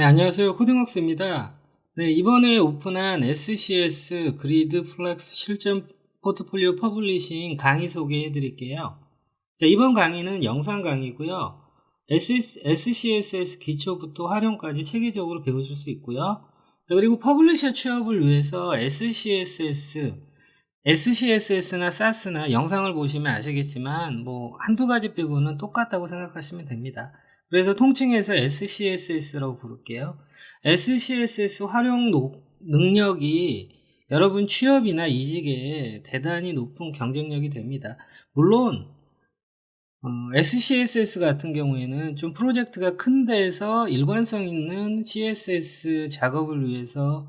네, 안녕하세요. 코딩웍스입니다. 네, 이번에 오픈한 SCS 그리드 플렉스 실전 포트폴리오 퍼블리싱 강의 소개해 드릴게요. 자, 이번 강의는 영상 강의고요. SCSS 기초부터 활용까지 체계적으로 배우실 수 있고요. 자, 그리고 퍼블리셔 취업을 위해서 SCSS, SCSS나 SAS나 영상을 보시면 아시겠지만 뭐 한두 가지 빼고는 똑같다고 생각하시면 됩니다. 그래서 통칭해서 SCSS라고 부를게요. SCSS 활용 노- 능력이 여러분 취업이나 이직에 대단히 높은 경쟁력이 됩니다. 물론 어, SCSS 같은 경우에는 좀 프로젝트가 큰 데에서 일관성 있는 CSS 작업을 위해서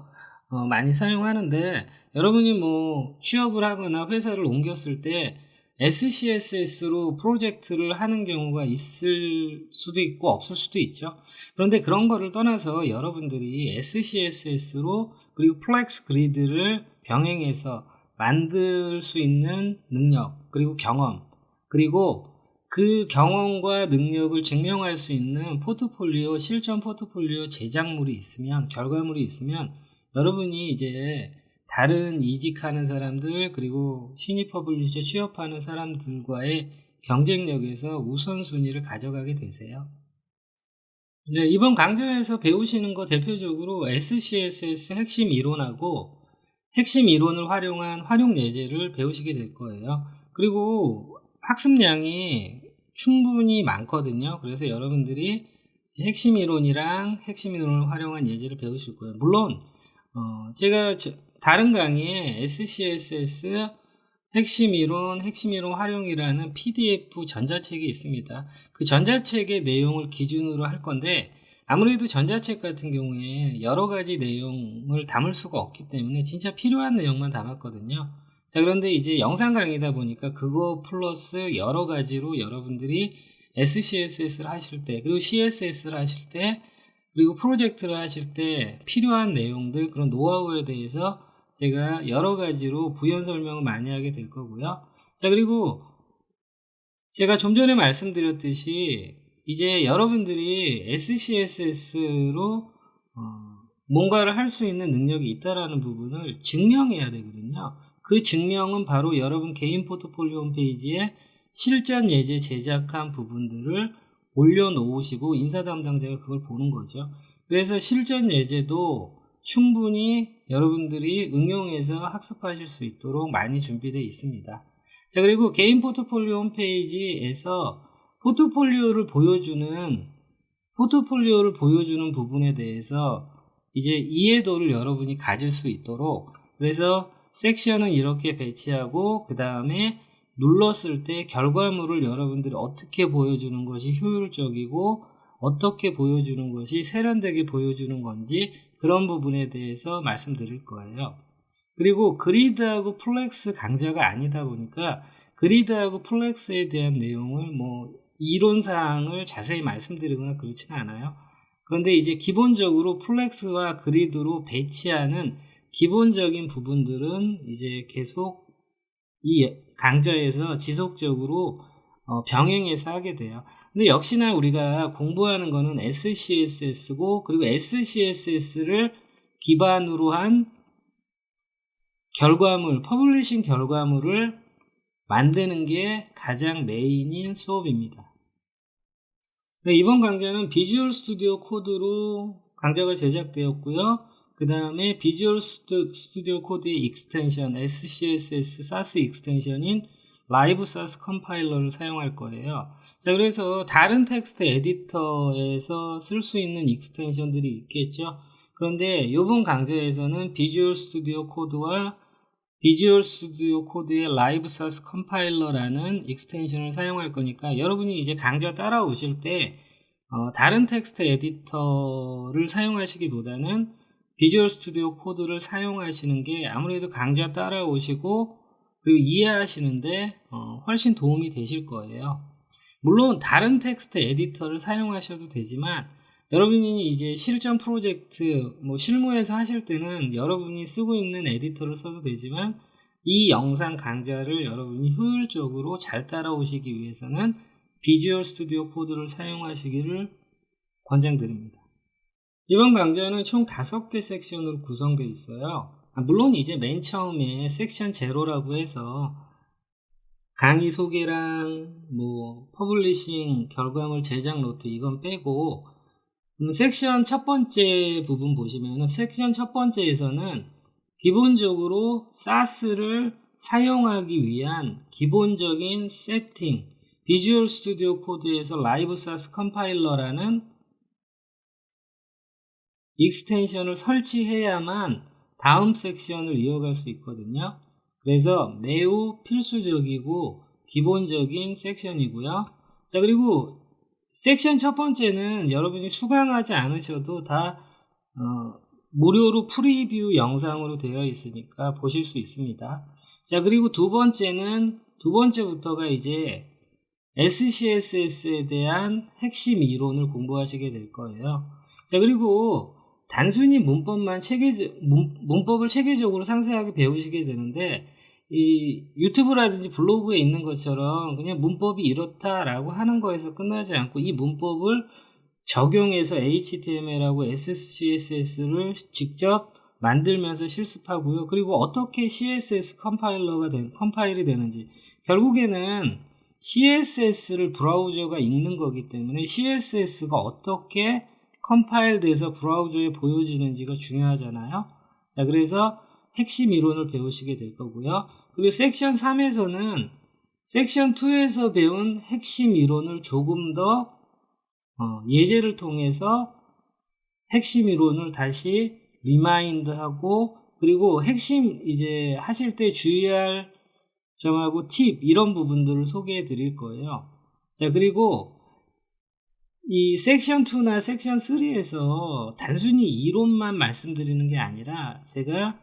어, 많이 사용하는데 여러분이 뭐 취업을 하거나 회사를 옮겼을 때 SCSS로 프로젝트를 하는 경우가 있을 수도 있고 없을 수도 있죠. 그런데 그런 거를 떠나서 여러분들이 SCSS로 그리고 플렉스 그리드를 병행해서 만들 수 있는 능력 그리고 경험 그리고 그 경험과 능력을 증명할 수 있는 포트폴리오, 실전 포트폴리오 제작물이 있으면, 결과물이 있으면, 여러분이 이제 다른 이직하는 사람들, 그리고 신입 퍼블리셔 취업하는 사람들과의 경쟁력에서 우선순위를 가져가게 되세요. 네, 이번 강좌에서 배우시는 거 대표적으로 SCSS 핵심 이론하고 핵심 이론을 활용한 활용 예제를 배우시게 될 거예요. 그리고 학습량이 충분히 많거든요. 그래서 여러분들이 핵심 이론이랑 핵심 이론을 활용한 예제를 배우실 거예요. 물론 어, 제가 저- 다른 강의에 SCSS 핵심 이론, 핵심 이론 활용이라는 PDF 전자책이 있습니다. 그 전자책의 내용을 기준으로 할 건데 아무래도 전자책 같은 경우에 여러 가지 내용을 담을 수가 없기 때문에 진짜 필요한 내용만 담았거든요. 자, 그런데 이제 영상 강의다 보니까 그거 플러스 여러 가지로 여러분들이 SCSS를 하실 때, 그리고 CSS를 하실 때, 그리고 프로젝트를 하실 때 필요한 내용들, 그런 노하우에 대해서 제가 여러 가지로 부연 설명을 많이 하게 될 거고요. 자, 그리고 제가 좀 전에 말씀드렸듯이 이제 여러분들이 SCSS로 뭔가를 할 수 있는 능력이 있다라는 부분을 증명해야 되거든요. 그 증명은 바로 여러분 개인 포트폴리오 홈페이지에 실전 예제 제작한 부분들을 올려놓으시고 인사 담당자가 그걸 보는 거죠. 그래서 실전 예제도 충분히 여러분들이 응용해서 학습하실 수 있도록 많이 준비되어 있습니다. 자, 그리고 개인 포트폴리오 홈페이지에서 포트폴리오를 보여주는, 포트폴리오를 보여주는 부분에 대해서 이제 이해도를 여러분이 가질 수 있도록 그래서 섹션은 이렇게 배치하고 그 다음에 눌렀을 때 결과물을 여러분들이 어떻게 보여주는 것이 효율적이고 어떻게 보여주는 것이 세련되게 보여주는 건지 그런 부분에 대해서 말씀드릴 거예요. 그리고 그리드하고 플렉스 강좌가 아니다 보니까 그리드하고 플렉스에 대한 내용을 뭐 이론사항을 자세히 말씀드리거나 그렇지는 않아요. 그런데 이제 기본적으로 플렉스와 그리드로 배치하는 기본적인 부분들은 이제 계속 이 강좌에서 지속적으로 어, 병행해서 하게 돼요. 근데 역시나 우리가 공부하는 거는 SCSS고 그리고 SCSS를 기반으로 한 결과물, 퍼블리싱 결과물을 만드는 게 가장 메인인 수업입니다. 네, 이번 강좌는 비주얼 스튜디오 코드로 강좌가 제작되었고요. 그 다음에 비주얼 스튜디오 코드의 익스텐션, SCSS, SAS 익스텐션인 라이브 SAS 컴파일러를 사용할 거예요. 자, 그래서 다른 텍스트 에디터에서 쓸 수 있는 익스텐션들이 있겠죠. 그런데 이번 강좌에서는 비주얼 스튜디오 코드와 비주얼 스튜디오 코드의 라이브 SAS 컴파일러라는 익스텐션을 사용할 거니까 여러분이 이제 강좌 따라오실 때 어, 다른 텍스트 에디터를 사용하시기보다는 비주얼 스튜디오 코드를 사용하시는 게 아무래도 강좌 따라오시고 그리고 이해하시는데 어, 훨씬 도움이 되실 거예요. 물론 다른 텍스트 에디터를 사용하셔도 되지만 여러분이 이제 실전 프로젝트 뭐 실무에서 하실 때는 여러분이 쓰고 있는 에디터를 써도 되지만 이 영상 강좌를 여러분이 효율적으로 잘 따라오시기 위해서는 비주얼 스튜디오 코드를 사용하시기를 권장드립니다. 이번 강좌는 총 5개 섹션으로 구성되어 있어요. 아, 물론 이제 맨 처음에 섹션 제로라고 해서 강의 소개랑 뭐 퍼블리싱 결과물 제작 노트 이건 빼고 음, 섹션 첫 번째 부분 보시면은 섹션 첫 번째에서는 기본적으로 사스를 사용하기 위한 기본적인 세팅 비주얼 스튜디오 코드에서 라이브 사스 컴파일러라는 익스텐션을 설치해야만 다음 섹션을 이어갈 수 있거든요. 그래서 매우 필수적이고 기본적인 섹션이고요. 자, 그리고 섹션 첫 번째는 여러분이 수강하지 않으셔도 다 어, 무료로 프리뷰 영상으로 되어 있으니까 보실 수 있습니다. 자, 그리고 두 번째는 두 번째부터가 이제 SCSS에 대한 핵심 이론을 공부하시게 될 거예요. 자, 그리고 단순히 문법만 체계, 문, 법을 체계적으로 상세하게 배우시게 되는데, 이 유튜브라든지 블로그에 있는 것처럼 그냥 문법이 이렇다라고 하는 거에서 끝나지 않고 이 문법을 적용해서 HTML하고 SCSS를 직접 만들면서 실습하고요. 그리고 어떻게 CSS 컴파일러가 된, 컴파일이 되는지. 결국에는 CSS를 브라우저가 읽는 거기 때문에 CSS가 어떻게 컴파일 돼서 브라우저에 보여지는지가 중요하잖아요. 자, 그래서 핵심 이론을 배우시게 될 거고요. 그리고 섹션 3에서는 섹션 2에서 배운 핵심 이론을 조금 더 어, 예제를 통해서 핵심 이론을 다시 리마인드하고 그리고 핵심 이제 하실 때 주의할 점하고 팁 이런 부분들을 소개해 드릴 거예요. 자, 그리고 이 섹션 2나 섹션 3에서 단순히 이론만 말씀드리는 게 아니라 제가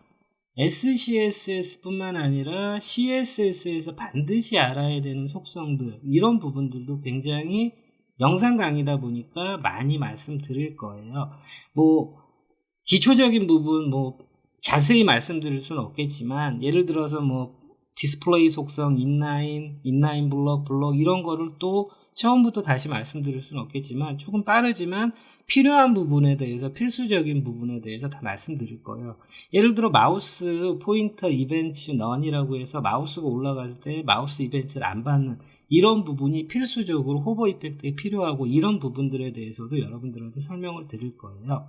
SCSS 뿐만 아니라 CSS에서 반드시 알아야 되는 속성들 이런 부분들도 굉장히 영상 강의다 보니까 많이 말씀드릴 거예요. 뭐 기초적인 부분 뭐 자세히 말씀드릴 수는 없겠지만 예를 들어서 뭐 디스플레이 속성, 인라인, 인라인 블럭, 블럭 이런 거를 또 처음부터 다시 말씀드릴 수는 없겠지만 조금 빠르지만 필요한 부분에 대해서 필수적인 부분에 대해서 다 말씀드릴 거예요. 예를 들어 마우스 포인터 이벤트 넌이라고 해서 마우스가 올라갔을 때 마우스 이벤트를 안 받는 이런 부분이 필수적으로 호버 이펙트에 필요하고 이런 부분들에 대해서도 여러분들한테 설명을 드릴 거예요.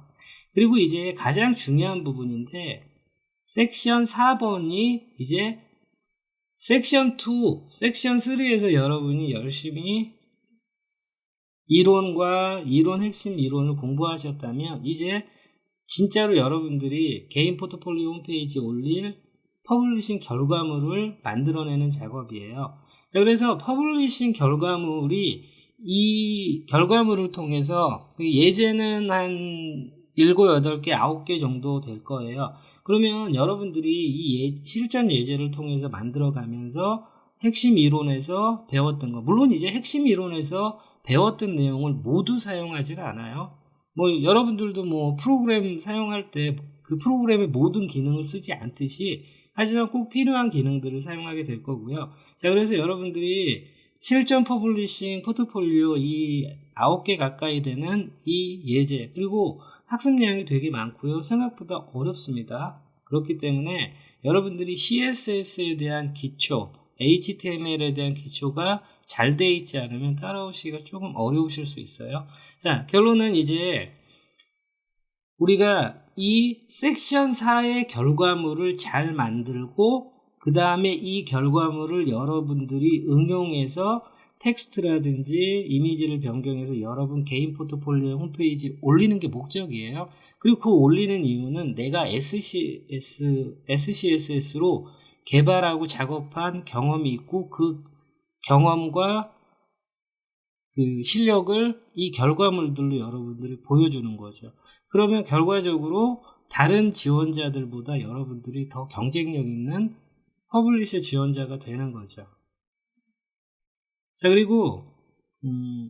그리고 이제 가장 중요한 부분인데 섹션 4번이 이제 섹션 2, 섹션 3에서 여러분이 열심히 이론과 이론 핵심 이론을 공부하셨다면 이제 진짜로 여러분들이 개인 포트폴리오 홈페이지에 올릴 퍼블리싱 결과물을 만들어내는 작업이에요. 자, 그래서 퍼블리싱 결과물이 이 결과물을 통해서 그 예제는 한 7, 8개, 9개 정도 될 거예요. 그러면 여러분들이 이 예, 실전 예제를 통해서 만들어 가면서 핵심 이론에서 배웠던 거, 물론 이제 핵심 이론에서 배웠던 내용을 모두 사용하지는 않아요. 뭐 여러분들도 뭐 프로그램 사용할 때 그 프로그램의 모든 기능을 쓰지 않듯이 하지만 꼭 필요한 기능들을 사용하게 될 거고요. 자, 그래서 여러분들이 실전 퍼블리싱 포트폴리오 이 9개 가까이 되는 이 예제 그리고 학습량이 되게 많고요. 생각보다 어렵습니다. 그렇기 때문에 여러분들이 CSS에 대한 기초, HTML에 대한 기초가 잘 돼 있지 않으면 따라오시기가 조금 어려우실 수 있어요. 자, 결론은 이제 우리가 이 섹션 4의 결과물을 잘 만들고 그 다음에 이 결과물을 여러분들이 응용해서 텍스트라든지 이미지를 변경해서 여러분 개인 포트폴리오 홈페이지 올리는 게 목적이에요. 그리고 그 올리는 이유는 내가 SCS, SCSS로 개발하고 작업한 경험이 있고 그 경험과 그 실력을 이 결과물들로 여러분들이 보여주는 거죠. 그러면 결과적으로 다른 지원자들보다 여러분들이 더 경쟁력 있는 퍼블리셔 지원자가 되는 거죠. 자, 그리고, 음,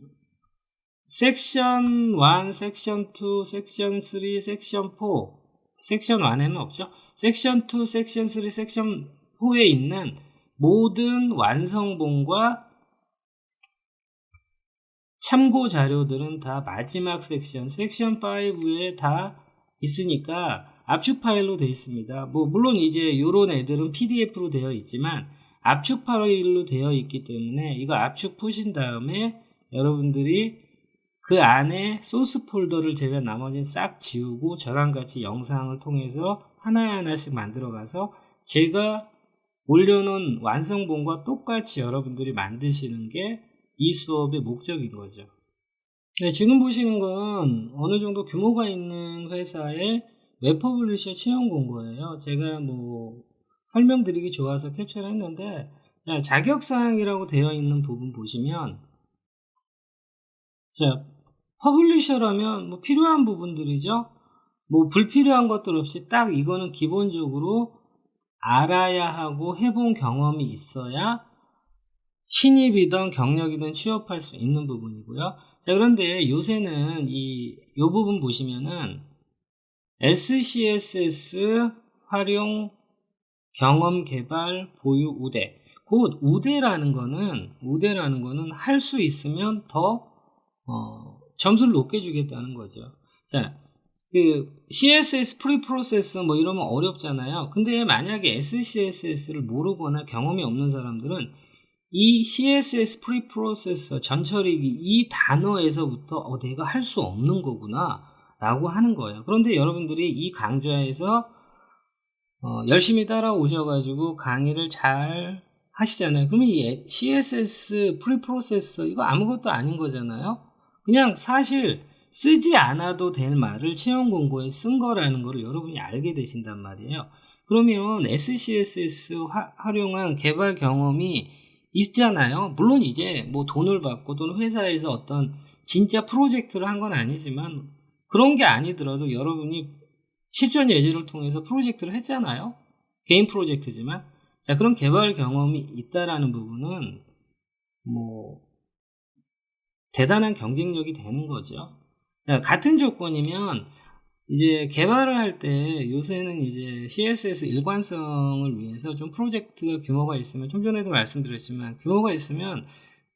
섹션 1, 섹션 2, 섹션 3, 섹션 4. 섹션 1에는 없죠. 섹션 2, 섹션 3, 섹션 4에 있는 모든 완성본과 참고 자료들은 다 마지막 섹션, 섹션 5에 다 있으니까 압축 파일로 되어 있습니다. 뭐 물론 이제 요런 애들은 PDF로 되어 있지만 압축 파일로 되어 있기 때문에 이거 압축 푸신 다음에 여러분들이 그 안에 소스 폴더를 제외한 나머지는 싹 지우고 저랑 같이 영상을 통해서 하나하나씩 만들어 가서 제가 올려놓은 완성본과 똑같이 여러분들이 만드시는 게 이 수업의 목적인 거죠. 네, 지금 보시는 건 어느 정도 규모가 있는 회사의 웹퍼블리셔 채용 공고예요. 제가 뭐 설명드리기 좋아서 캡처를 했는데 자격사항이라고 되어 있는 부분 보시면 자 퍼블리셔라면 뭐 필요한 부분들이죠. 뭐 불필요한 것들 없이 딱 이거는 기본적으로 알아야 하고 해본 경험이 있어야 신입이든 경력이든 취업할 수 있는 부분이고요. 자, 그런데 요새는 이, 요 부분 보시면은 SCSS 활용 경험 개발 보유 우대. 곧 우대라는 거는, 우대라는 거는 할 수 있으면 더, 어, 점수를 높게 주겠다는 거죠. 자, 그 CSS 프리 프로세서 뭐 이러면 어렵잖아요. 근데 만약에 SCSS를 모르거나 경험이 없는 사람들은 이 CSS 프리 프로세서 전처리기 이 단어에서부터 어, 내가 할 수 없는 거구나 라고 하는 거예요. 그런데 여러분들이 이 강좌에서 어, 열심히 따라오셔가지고 강의를 잘 하시잖아요. 그러면 이 CSS 프리 프로세서 이거 아무것도 아닌 거잖아요. 그냥 사실 쓰지 않아도 될 말을 채용 공고에 쓴 거라는 거를 여러분이 알게 되신단 말이에요. 그러면 SCSS 화, 활용한 개발 경험이 있잖아요. 물론 이제 뭐 돈을 받고 또는 회사에서 어떤 진짜 프로젝트를 한 건 아니지만 그런 게 아니더라도 여러분이 실전 예제를 통해서 프로젝트를 했잖아요. 개인 프로젝트지만 자 그런 개발 경험이 있다라는 부분은 뭐 대단한 경쟁력이 되는 거죠. 같은 조건이면 이제 개발을 할 때 요새는 이제 CSS 일관성을 위해서 좀 프로젝트가 규모가 있으면 좀 전에도 말씀드렸지만 규모가 있으면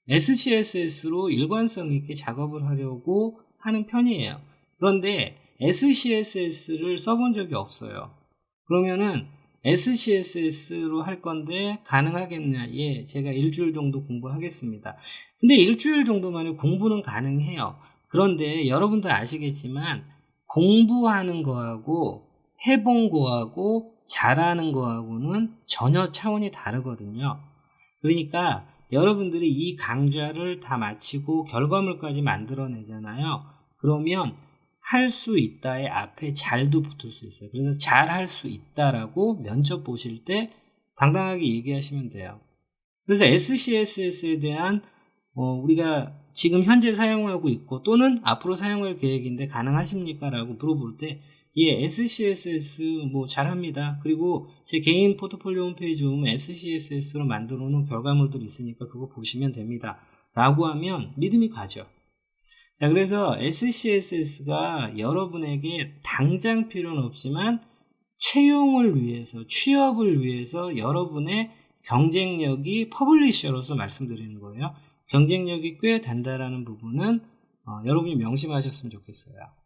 SCSS로 일관성 있게 작업을 하려고 하는 편이에요. 그런데 SCSS를 써본 적이 없어요. 그러면은 SCSS로 할 건데 가능하겠냐? 예, 제가 일주일 정도 공부하겠습니다. 근데 일주일 정도만에 공부는 가능해요. 그런데 여러분도 아시겠지만 공부하는 거하고 해본 거하고 잘하는 거하고는 전혀 차원이 다르거든요. 그러니까 여러분들이 이 강좌를 다 마치고 결과물까지 만들어내잖아요. 그러면 할 수 있다의 앞에 잘도 붙을 수 있어요. 그래서 잘 할 수 있다라고 면접 보실 때 당당하게 얘기하시면 돼요. 그래서 SCSS에 대한 어, 우리가 지금 현재 사용하고 있고 또는 앞으로 사용할 계획인데 가능하십니까? 라고 물어볼 때 예, SCSS 뭐 잘합니다. 그리고 제 개인 포트폴리오 홈페이지 보면 SCSS로 만들어 놓은 결과물들이 있으니까 그거 보시면 됩니다. 라고 하면 믿음이 가죠. 자, 그래서 SCSS가 여러분에게 당장 필요는 없지만 채용을 위해서, 취업을 위해서 여러분의 경쟁력이 퍼블리셔로서 말씀드리는 거예요. 경쟁력이 꽤 된다라는 부분은 어, 여러분이 명심하셨으면 좋겠어요.